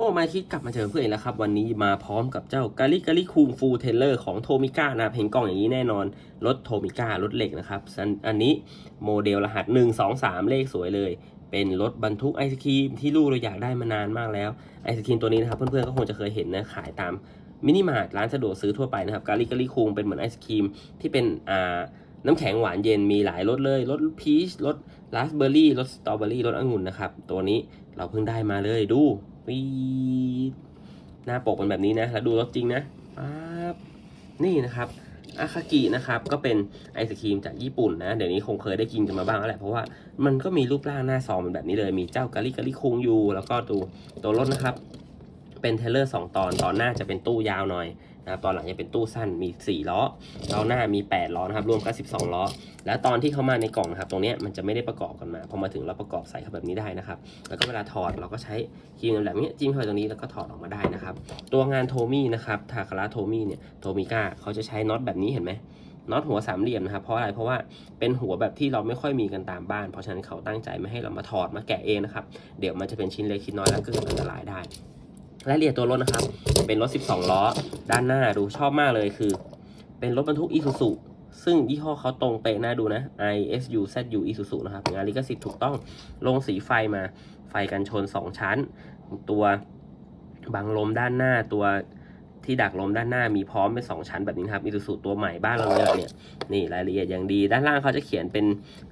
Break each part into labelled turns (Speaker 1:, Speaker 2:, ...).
Speaker 1: โอ้มาคิดกลับมาเจอเพื่อนแล้วครับ วันนี้มาพร้อมกับเจ้ากาลิกาลิคูงฟูเทเลอร์ของโทมิก้านะครับเห็นกล่องอย่างนี้แน่นอน รถโทมิก้ารถเหล็กนะครับอันอันนี้โมเดลรหัส 1 2 3 เลขสวยเลย เป็นรถบรรทุกไอศครีมที่ลูกเราอยากได้มานานมากแล้ว ไอศครีมตัวนี้นะครับ เพื่อนๆก็คงจะเคยเห็นนะขายตามมินิมาร์ทร้านสะดวกซื้อทั่วไปนะครับกาลิกาลิคูงเป็นเหมือนไอศครีมที่เป็นอ่า น้ำแข็งหวานเย็นมีหลายรสเลยรสพีชรสราสเบอร์รี่รสสตรอเบอรี่รสองุ่นนะครับ ตัวนี้เราเพิ่งได้มาเลยดูปีหน้าปกเป็นแบบนี้นะ แล้วดูรสจริงนะปั๊บนี่นะครับอาคากินะครับก็เป็นไอศครีมจากญี่ปุ่นนะ เดี๋ยวนี้คงเคยได้กินกันมาบ้างแล้วแหละเพราะว่ามันก็มีรูปร่างหน้าซองเป็นแบบนี้เลยมีเจ้ากาลิกาลิคุงยูแล้วก็ตัวตัวรถนะครับ เป็นเทเลอร์2ตอนตอนหน้าจะเป็นตู้ยาวหน่อย นะครับตอนหลังจะเป็นตู้สั้นมี 4 ล้อตอหน้ามี 8 ล้อนะครับรวมกัน12 ล้อ แล้วตอนที่เข้ามาในกล่องนะครับตรงนี้มันจะไม่ได้ประกอบกันมาพอมาถึงเราประกอบใส่เข้าแบบนี้ได้นะครับแล้วก็เวลาถอดเราก็ใช้ครีมแบบนี้จิ้มเข้าไปตรงนี้แล้วก็ถอดออกมาได้นะครับตัวงานโทมี่นะครับทาคาราโทมี่เนี่ยโทมิก้าเขาจะใช้น็อตแบบนี้เห็นไหมน็อตหัวสามเหลี่ยมนะครับเพราะอะไรเพราะว่าเป็นหัวแบบที่เราไม่ค่อยมีกันตามบ้าน เพราะฉะนั้นเขาตั้งใจไม่ให้เรามาถอดมาแกะเองนะครับเดี๋ยวมันจะเป็นชิ้นเล็กชิ้นน้อยแล้วก็เกิดอันตรายได้ รายละเอียดตัวรถนะครับ เป็นรถ 12 ล้อ ด้านหน้าดูชอบมากเลยคือ เป็นรถบรรทุกอีซูซุซึ่งยี่ห้อเขาตรงเป๊ะน่าดูนะ ISU ZU Isuzu นะครับ งานลิขสิทธิ์ถูกต้องลงสีไฟมาไฟกันชน 2 ชั้น ตัวบังลมด้านหน้าตัวที่ดักลมด้านหน้ามีพร้อมเป็น 2 ชั้นแบบนี้ครับ Isuzu ตัวใหม่บ้านเราเลยเนี่ยนี่รายละเอียดอย่างดี ด้านล่างเขาจะเขียนเป็น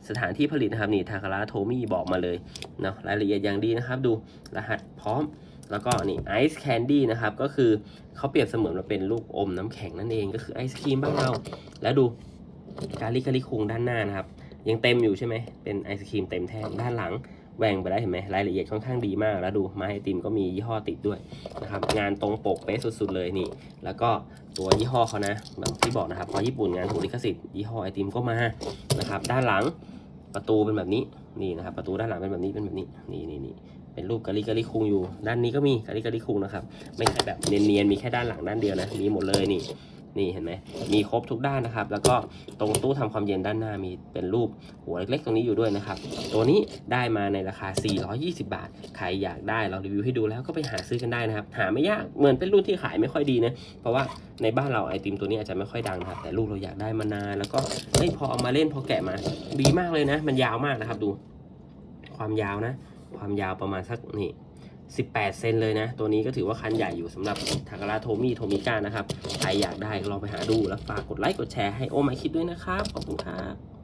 Speaker 1: สถานที่ผลิตนะครับนี่ทาคาราโทมี่บอกมาเลยเนาะรายละเอียดอย่างดีนะครับ ดูรหัสพร้อม แล้วก็นี่ไอซ์แคนดี้นะครับ ก็คือเขาเปรียบเสมือนว่าเป็นลูกอมน้ำแข็งนั่นเองก็คือไอศครีมบ้านเรา แล้วดูกาลิกาลิคุงด้านหน้านะครับ ยังเต็มอยู่ใช่ไหมเป็นไอศครีมเต็มแท่งด้านหลังแหว่งไปได้เห็นไหมรายละเอียดค่อนข้างดีมาก แล้วดูไม้ไอติมก็มียี่ห้อติดด้วยนะครับงานตรงปกเป๊ะสุด ๆ เลยนี่ แล้วก็ตัวยี่ห้อเขานะแบบที่บอกนะครับพอญี่ปุ่นงานถูกลิขสิทธิ์ยี่ห้อไอติมก็มานะครับด้านหลัง ประตูเป็นแบบนี้นี่นะครับ ประตูด้านหลังเป็นแบบนี้เป็นแบบนี้นี่นี่นี่เป็นรูปกะลิกะลิคุงอยู่ ด้านนี้ก็มีกะลิกะลิคุงนะครับ ไม่ใช่แบบเนียนๆมีแค่ด้านหลังด้านเดียวนะมีหมดเลยนี่ นี่เห็นไหมมีครบทุกด้านนะครับ แล้วก็ตรงตู้ทำความเย็นด้านหน้ามีเป็นรูปหัวเล็กๆ ตรงนี้อยู่ด้วยนะครับ ตัวนี้ได้มาในราคา 420 บาท ใครอยากได้เรารีวิวให้ดูแล้วก็ไปหาซื้อกันได้นะครับ หาไม่ยากเหมือนเป็นรุ่นที่ขายไม่ค่อยดีนะเพราะว่าในบ้านเราไอติมตัวนี้อาจจะไม่ค่อยดังนะครับแต่ลูกเราอยากได้มานานแล้วก็เฮ้ยพอเอามาเล่นพอแกะมา ดีมากเลยนะ มันยาวมากนะครับดู ความยาวนะ ความยาวประมาณสักนี่ 18 เซนเลยนะ ตัวนี้ก็ถือว่าคันใหญ่อยู่สำหรับทากา a โทมี่โทมิก้านะครับ ใครอยากได้ลองไปหาดูแล้วฝากกดไลค์กดแชร์ให้โอมาคิดด้วยนะครับ ขอบคุณครับ